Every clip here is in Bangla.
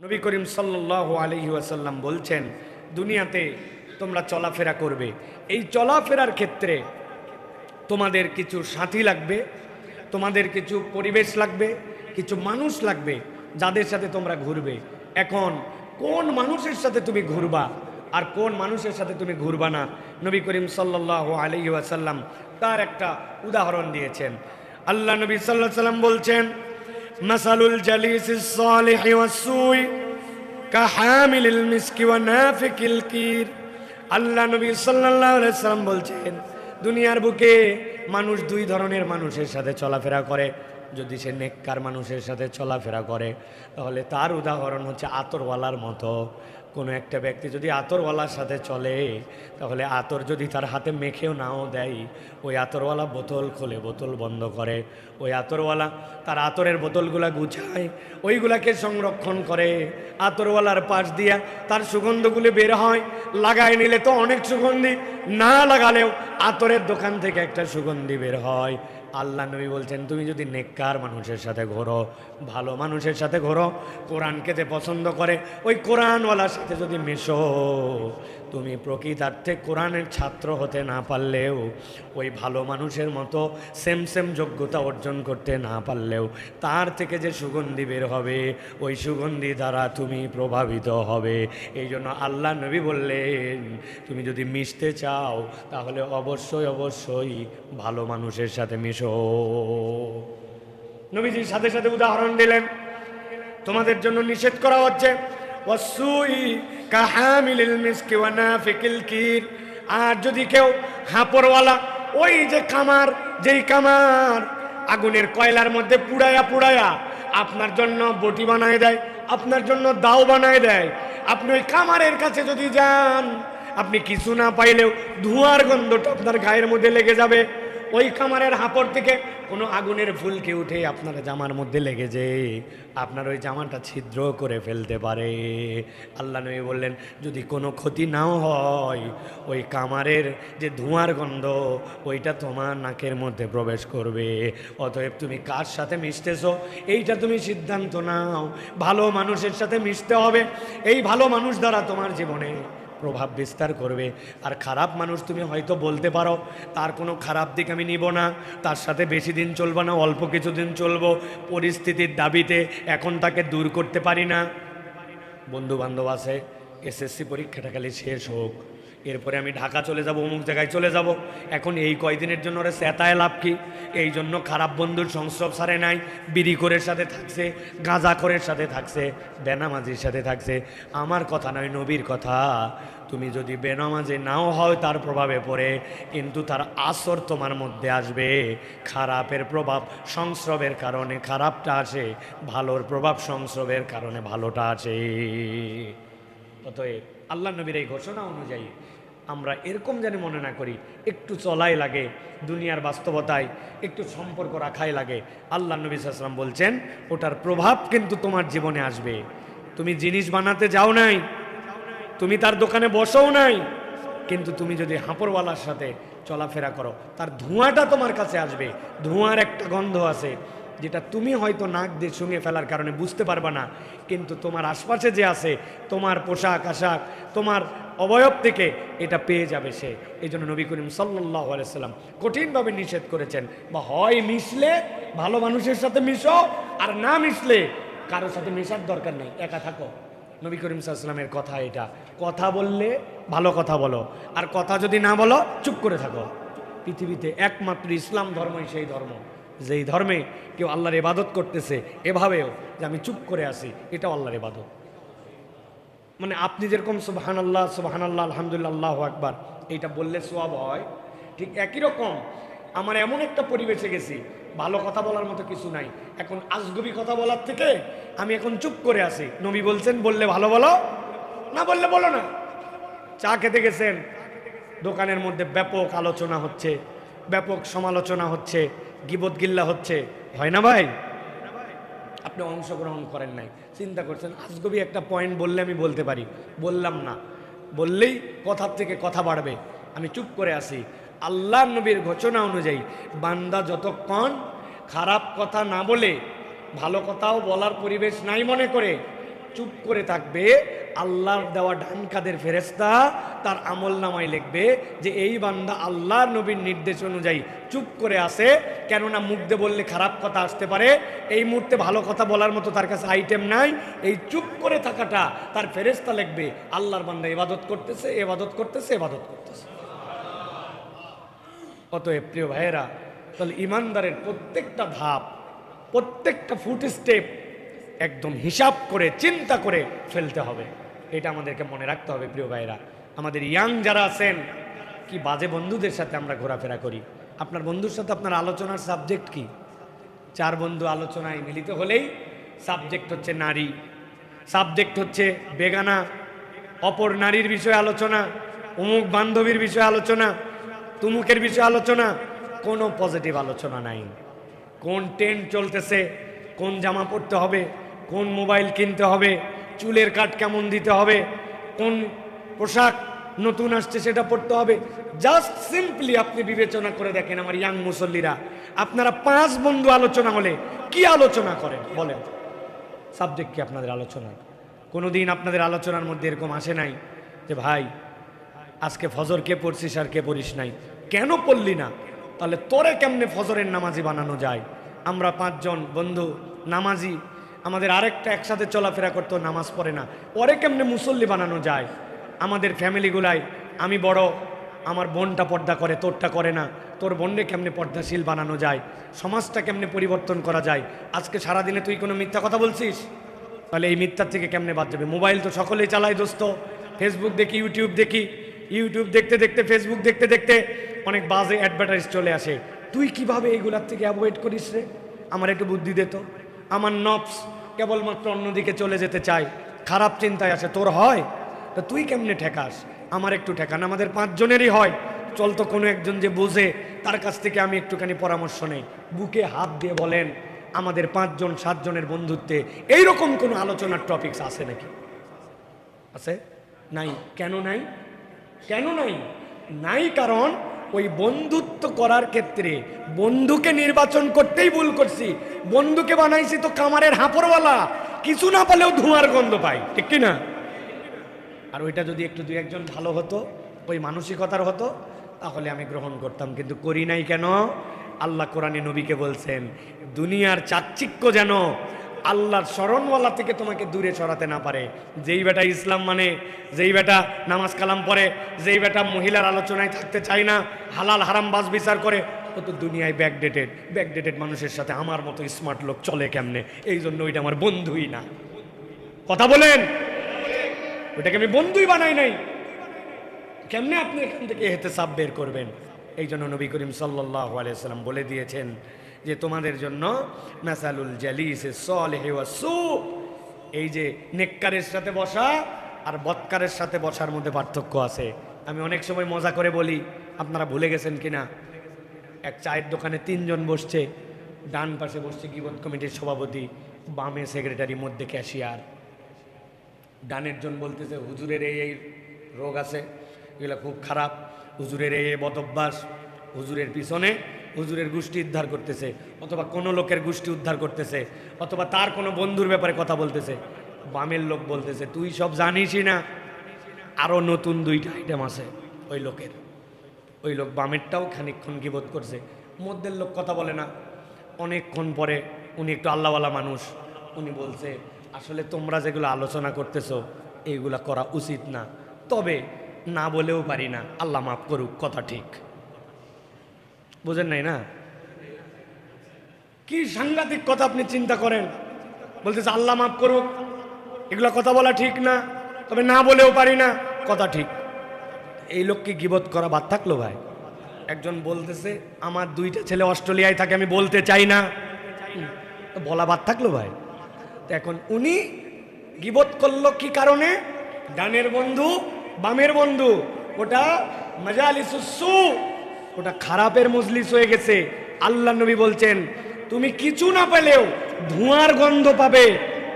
নবী করিম সাল্লাহ আলহি আসাল্লাম বলছেন, দুনিয়াতে তোমরা চলাফেরা করবে। এই চলাফেরার ক্ষেত্রে তোমাদের কিছু সাথী লাগবে, তোমাদের কিছু পরিবেশ লাগবে, কিছু মানুষ লাগবে যাদের সাথে তোমরা ঘুরবে। এখন কোন মানুষের সাথে তুমি ঘুরবা আর কোন মানুষের সাথে তুমি ঘুরবা না? নবী করিম সাল্লাহ আলহি আসাল্লাম তার একটা উদাহরণ দিয়েছেন। আল্লাহ নবী সাল্লাহ সাল্লাম বলছেন মাসালুল জালিস الصالح والسوء كحامل المسك ونافك الكير আল্লাহ নবী সাল্লাল্লাহু আলাইহি সাল্লাম বলছেন দুনিয়ার বুকে মানুষ দুই ধরনের মানুষের সাথে চলাফেরা করে যদি সে নেককার মানুষের সাথে চলাফেরা করে তাহলে তার উদাহরণ হচ্ছে আতরওয়ালার মতো কোনো একটা ব্যক্তি যদি আতরওয়ালার সাথে চলে, তাহলে আতর যদি তার হাতে মেখেও নাও দেয়, ওই আতরওয়ালা বোতল খোলে, বোতল বন্ধ করে। ওই আতরওয়ালা তার আতরের বোতলগুলা গুছায়, ওইগুলাকে সংরক্ষণ করে। আতরওয়ালার পাশ দিয়া তার সুগন্ধগুলি বের হয়, লাগায় নিলে তো অনেক সুগন্ধি, না লাগালেও আতরের দোকান থেকে একটা সুগন্ধি বের হয়। আল্লাহ নবী বলছেন, তুমি যদি নেককার মানুষের সাথে ঘোরো, ভালো মানুষের সাথে ঘোরো, কোরআনকে যে পছন্দ করে, ওই কোরআনওয়ালার সাথে যদি মেশো তুমি প্রকৃতার্থে কোরআনের ছাত্র হতে না পারলেও, ওই ভালো মানুষের মতো সেম সেম যোগ্যতা অর্জন করতে না পারলেও, তার থেকে যে সুগন্ধি বের হবে, ওই সুগন্ধি দ্বারা তুমি প্রভাবিত হবে। এই জন্য আল্লাহ নবী বললেন, তুমি যদি মিশতে চাও, তাহলে অবশ্যই অবশ্যই ভালো মানুষের সাথে মিশো। নবীজির সাথে সাথে উদাহরণ দিলেন, তোমাদের জন্য নিষেধ করা হচ্ছে কাহামিলিল মিসকি ওয়া নাফিকিল কির। আর যদি কেউ হাঁপড়ওয়ালা ওই যে কামার যেই কামার আগুনের কয়লার মধ্যে পুড়ায়া পুড়ায়া আপনার জন্য বটি বানায় দেয়, আপনার জন্য দাও বানায় দেয়, আপনি ওই কামারের কাছে যদি যান, আপনি কিছু না পাইলেও ধোঁয়ার গন্ধটা আপনার গায়ের মধ্যে লেগে যাবে। ওই কামারের হাঁপড় থেকে কোনো আগুনের ফুলকে উঠে আপনার জামার মধ্যে লেগে যে আপনার ওই জামাটা ছিদ্র করে ফেলতে পারে। আল্লাহ নবী বললেন, যদি কোনো ক্ষতি নাও হয়, ওই কামারের যে ধোঁয়ার গন্ধ, ওইটা তোমার নাকের মধ্যে প্রবেশ করবে। অতএব তুমি কার সাথে মিশতেছো? এইটা তুমি সিদ্ধান্ত নাও। ভালো মানুষের সাথে মিশতে হবে। এই ভালো মানুষ দ্বারা তোমার জীবনে প্রভাব বিস্তার করবে। আর খারাপ মানুষ তুমি হয়তো বলতে পারো, তার কোনো খারাপ দিক আমি নিব না, তার সাথে বেশি দিন চলবো না, অল্প কিছু দিন চলবো। পরিস্থিতির দাবিতে এখন তাকে দূর করতে পারি না। বন্ধু বান্ধব আছে, এসএসসি পরীক্ষাটা খালি শেষ হোক। এরপরে আমি ঢাকা চলে যাব, অমুক জায়গায় চলে যাব। এখন এই কয়দিনের জন্য ওরা সেতায় লাভ কি? এই জন্য খারাপ বন্ধুর সংস্রব সারে নাই বিড়িখোরের সাথে থাকছে গাঁজাখোরের সাথে থাকছে, বেনামাজির সাথে থাকছে। আমার কথা নয়, নবীর কথা। তুমি যদি বেনামাজি নাও হয় তার প্রভাবে পড়ে, কিন্তু তার আসর তোমার মধ্যে আসবে। খারাপের প্রভাব সংস্রবের কারণে খারাপটা আসে, ভালোর প্রভাব সংস্রবের কারণে ভালোটা আসে। অতএব আল্লাহ নবীর এই ঘোষণা অনুযায়ী আমরা এরকম যেন মনে না করি, একটু চলাই লাগে, দুনিয়ার বাস্তবতায় একটু সম্পর্ক রাখাই লাগে। আল্লাহ নবী সাল্লাম বলছেন, ওটার প্রভাব কিন্তু তোমার জীবনে আসবে। তুমি জিনিস বানাতে যাও নাই, তুমি তার দোকানে বসও নাই, কিন্তু তুমি যদি হাঁপড়ওয়ালার সাথে চলাফেরা করো, তার ধোঁয়াটা তোমার কাছে আসবে, ধোঁয়ার একটা গন্ধ আছে। যেটা তুমি হয়তো নাক দিয়ে শুঙে ফেলার কারণে বুঝতে পারবা না, কিন্তু তোমার আশপাশে যে আছে, তোমার পোশাক, আশাক, তোমার অবয়ব থেকে এটা পেয়ে যাবে সে। এই জন্য নবী করিম সাল্লাহ আলাইসাল্লাম কঠিনভাবে নিষেধ করেছেন, বা হয় মিশলে ভালো মানুষের সাথে মিশো, আর না মিশলে কারোর সাথে মেশার দরকার নেই, একা থাকো। নবী করিম সাল্লামের কথা এটা। কথা বললে ভালো কথা বলো, আর কথা যদি না বলো, চুপ করে থাকো। পৃথিবীতে একমাত্র ইসলাম ধর্মই সেই ধর্ম। যেই ধর্মে কেউ আল্লাহর ইবাদত করতেছে, এভাবেও যে আমি চুপ করে আসি এটা আল্লাহর ইবাদত। মানে আপনি যেরকম সুবাহান আল্লাহ সুবাহান আল্লাহ আলহামদুলিল্লাহ আকবার, এইটা বললে সোয়াব হয়। ঠিক একই রকম, আমার এমন একটা পরিবেশে গেছি, ভালো কথা বলার মতো কিছু নাই। এখন আজগবি কথা বলার থেকে আমি এখন চুপ করে আসি নবী বলছেন, বললে ভালো বলো, না বললে বলো না। চা খেতে গেছেন, দোকানের মধ্যে ব্যাপক আলোচনা হচ্ছে, ব্যাপক সমালোচনা হচ্ছে গিবত গিল্লা হচ্ছে। হয় না ভাই? আপনি অংশগ্রহণ করেন নাই। চিন্তা করছেন, আজগবি একটা পয়েন্ট বললে আমি বলতে পারি। বললাম না। বললেই কথার থেকে কথা বাড়বে। আমি চুপ করে আসি আল্লাহ নবীর ঘোষণা অনুযায়ী, বান্দা যতক্ষণ খারাপ কথা না বলে, ভালো কথাও বলার পরিবেশ নাই মনে করে, চুপ করে থাকবে আল্লাহর দেওয়া ডান কাদের ফেরেস্তা তার আমল নামায় লিখবে যে, এই বান্দা আল্লাহর নবীর নির্দেশ অনুযায়ী চুপ করে আসে কেননা মুখ দিয়ে বললে খারাপ কথা আসতে পারে। এই মুহূর্তে ভালো কথা বলার মতো তার কাছে আইটেম নাই। এই চুপ করে থাকাটা তার ফেরেস্তা লিখবে, আল্লাহর বান্দা এবাদত করতেছে এবাদত করতেছে এবাদত করতেছে। অতএব প্রিয় ভাইয়েরা, তাহলে ইমানদারের প্রত্যেকটা ধাপ, প্রত্যেকটা ফুট স্টেপ একদম হিসাব করে, চিন্তা করে ফেলতে হবে। এটা আমাদেরকে মনে রাখতে হবে, প্রিয় ভাইরা আমাদের ইয়াং যারা আছেন, কি বাজে বন্ধুদের সাথে আমরা ঘোরাফেরা করি? আপনার বন্ধুর সাথে আপনার আলোচনার সাবজেক্ট কি? চার বন্ধু আলোচনায় মিলিত হলেই সাবজেক্ট হচ্ছে নারী। সাবজেক্ট হচ্ছে বেগানা, অপর নারীর বিষয়ে আলোচনা, অমুক বান্ধবীর বিষয়ে আলোচনা, তুমুকের বিষয়ে আলোচনা, কোনো পজিটিভ আলোচনা নাই। কোন ট্রেন্ড চলতেছে, কোন জামা পরতে হবে, কোন মোবাইল কিনতে হবে চুলের কাট কেমন দিতে হবে? কোন পোশাক নতুন আসছে সেটা পড়তে হবে? জাস্ট সিম্পলি আপনি বিবেচনা করে দেখেন আমার ইয়াং মুসল্লিরা। আপনারা পাঁচ বন্ধু আলোচনা হলে কি আলোচনা করেন? বলেন। সাবজেক্ট কি আপনাদের আলোচনা কোনোদিন আপনাদের আলোচনার মধ্যে এরকম আসে নাই যে, ভাই, আজকে ফজর কে পড়ছিস আর কে পড়িস নাই? কেন পড়লি না? তাহলে তোরে কেমনে ফজরের নামাজি বানানো যায়? আমরা পাঁচজন বন্ধু, নামাজি আমাদের আরেকটা একসাথে চলাফেরা করতো, নামাজ পড়ে না। পরে কেমনে মুসল্লি বানানো যায়? আমাদের ফ্যামিলিগুলাই আমি বড়, আমার বোনটা পর্দা করে, তোরটা করে না। তোর বোনরে কেমনে পর্দাশীল বানানো যায়? সমাজটা কেমনে পরিবর্তন করা যায়? আজকে সারাদিনে তুই কোনো মিথ্যা কথা বলছিস? তাহলে এই মিথ্যার থেকে কেমনে বাদ যাবে? মোবাইল তো সকলেই চালায় দোস্ত। ফেসবুক দেখি ইউটিউব দেখি। ইউটিউব দেখতে দেখতে ফেসবুক দেখতে দেখতে অনেক বাজে অ্যাডভার্টাইজ চলে আসে। তুই কীভাবে এইগুলার থেকে অ্যাভয়েড করিস রে? আমার একটু বুদ্ধি দে আমার নবস কেবলমাত্র অন্যদিকে চলে যেতে চায়। খারাপ চিন্তায় আসে, তোর হয়? তা তুই কেমনে ঠেকাস? আমার একটু ঠেকান, আমাদের পাঁচজনেরই হয়। চল তো কোনো একজন যে বোঝে, তার কাছ থেকে আমি একটুখানি পরামর্শ নেই। বুকে হাত দিয়ে বলেন, আমাদের পাঁচজন, সাতজনের বন্ধুত্বে এইরকম কোনো আলোচনার টপিকস আছে নাকি? আছে? নাই। কেন নাই? কেন নাই? নাই কারণ ওই বন্ধুত্ব করার ক্ষেত্রে বন্ধুকে নির্বাচন করতেই ভুল করছি। বন্ধুকে বানাইছি তো কামারের হাঁপড়ওয়ালা। কিছু না পেলেও ধোঁয়ার গন্ধ পাই, ঠিক কি না? আর ওইটা যদি একটু দুই একজন ভালো হতো, ওই মানসিকতার হতো, তাহলে আমি গ্রহণ করতাম। কিন্তু করি নাই কেন? আল্লাহ কোরআনে নবীকে বলছেন, দুনিয়ার চাচ্চিক্য যেন আল্লাহর স্মরণওয়ালা থেকে তোমাকে দূরে সরাতে না পারে। যেই বেটা ইসলাম মানে যেই বেটা নামাজ কালাম পড়ে, যেই বেটা মহিলার আলোচনায় থাকতে চায় না, হালাল হারাম বাস বিচার করে, ও তো দুনিয়ায় ব্যাকডেটেড ব্যাকডেটেড মানুষের সাথে আমার মতো স্মার্ট লোক চলে কেমনে? এই জন্য ওইটা আমার বন্ধুই না। কথা বলেন? ওটাকে আমি বন্ধুই বানাই নাই। কেমনে আপনি এখান থেকে হেতে সাব বের করবেন? এই জন্য নবী করিম সাল্লাহ আলিয়াল্লাম বলে দিয়েছেন যে তোমাদের জন্য নাসালুল জালিস সলেহে সু এই যে নেককারের সাথে বসা আর বৎকারের সাথে বসার মধ্যে পার্থক্য আছে। আমি অনেক সময় মজা করে বলি, আপনারা ভুলে গেছেন কিনা? এক চায়ের দোকানে তিনজন বসছে, ডান পাশে বসছে গিবত কমিটির সভাপতি, বামে সেক্রেটারি, মধ্যে ক্যাশিয়ার। ডানের জন বলতেছে, হুজুরের এই এই রোগ আছে, এগুলো খুব খারাপ, হুজুরের এই এই বদভ্যাস, হুজুরের পিছনে হুজুরের গোষ্ঠী উদ্ধার করতেছে, অথবা কোনো লোকের গোষ্ঠী উদ্ধার করতেছে, অথবা তার কোনো বন্ধুর ব্যাপারে কথা বলতেছে। বামের লোক বলতেছে, তুই সব জানিসই না? আরও নতুন দুইটা আইটেম আছে ওই লোকের। ওই লোক বামেরটাও খানিকক্ষণ গিবোধ করছে। মধ্যের লোক কথা বলে না। অনেকক্ষণ পরে উনি একটু আল্লাহওয়ালা মানুষ, উনি বলছে, আসলে তোমরা যেগুলো আলোচনা করতেছ এইগুলা করা উচিত না। তবে না বলেও পারি না। আল্লাহ মাফ করুক, কথা ঠিক। বুঝেন নাই না? কি সাংঘাতিক কথা আপনি চিন্তা করেন? বলতেছে, আল্লাহ মাফ করুক। এগুলো কথা বলা ঠিক না। তবে না বলেও পারি না। কথা ঠিক। এই লোককে গিবত করা বাদ থাকল ভাই। একজন বলতেছে, আমার দুইটা ছেলে অস্ট্রেলিয়ায় থাকে, আমি বলতে চাই না। বলা বাদ থাকল ভাই। তো এখন উনি গিবত করল কি কারণে? ডানের বন্ধু, বামের বন্ধু। ওটা মজা মজালিসু ওটা খারাপের মজলিস হয়ে গেছে। আল্লাহ নবী বলছেন, তুমি কিছু না পেলেও ধোঁয়ার গন্ধ পাবে।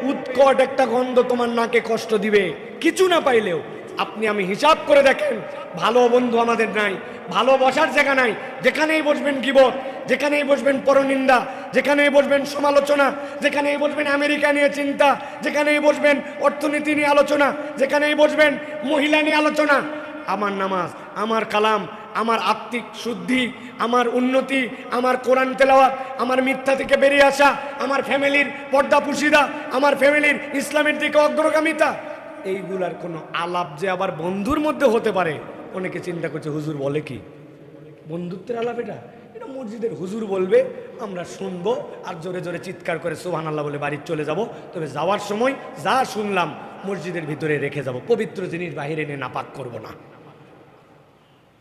উৎকট একটা গন্ধ তোমার নাকে কষ্ট দিবে। কিছু না পাইলেও। আপনি আমি হিসাব করে দেখেন, ভালো বন্ধু আমাদের নাই, ভালো বসার জায়গা নাই। যেখানেই বসবেন গিবত, যেখানেই বসবেন পরনিন্দা, যেখানেই বসবেন সমালোচনা, যেখানেই বসবেন আমেরিকা নিয়ে চিন্তা, যেখানেই বসবেন অর্থনীতি নিয়ে আলোচনা, যেখানেই বসবেন মহিলা নিয়ে আলোচনা। আমার নামাজ, আমার কালাম আমার আত্মিক শুদ্ধি, আমার উন্নতি, আমার কোরআন তেলাওয়াত, আমার মিথ্যা থেকে বেরিয়ে আসা, আমার ফ্যামিলির পর্দা পুশিদা, আমার ফ্যামিলির ইসলামের দিকে অগ্রগামিতা। এইগুলার কোনো আলাপ যে আবার বন্ধুর মধ্যে হতে পারে, অনেকে চিন্তা করছে, হুজুর বলে কি? বন্ধুত্বের আলাপ এটা? এটা মসজিদের হুজুর বলবে, আমরা শুনব, আর জোরে জোরে চিৎকার করে সোহান আল্লাহ বলে বাড়ি চলে যাব। তবে যাওয়ার সময় যা শুনলাম, মসজিদের ভিতরে রেখে যাব, পবিত্র জিনিস বাহিরে এনে নাপাক করব না।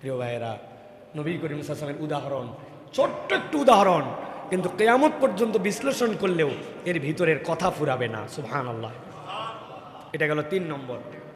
প্রিয় ভাইয়েরা, নবী করিম উদাহরণ, ছোট্ট একটু উদাহরণ, কিন্তু কেয়ামত পর্যন্ত বিশ্লেষণ করলেও এর ভিতরের কথা ফুরাবে না সুহান আল্লাহ এটা গেল তিন নম্বর।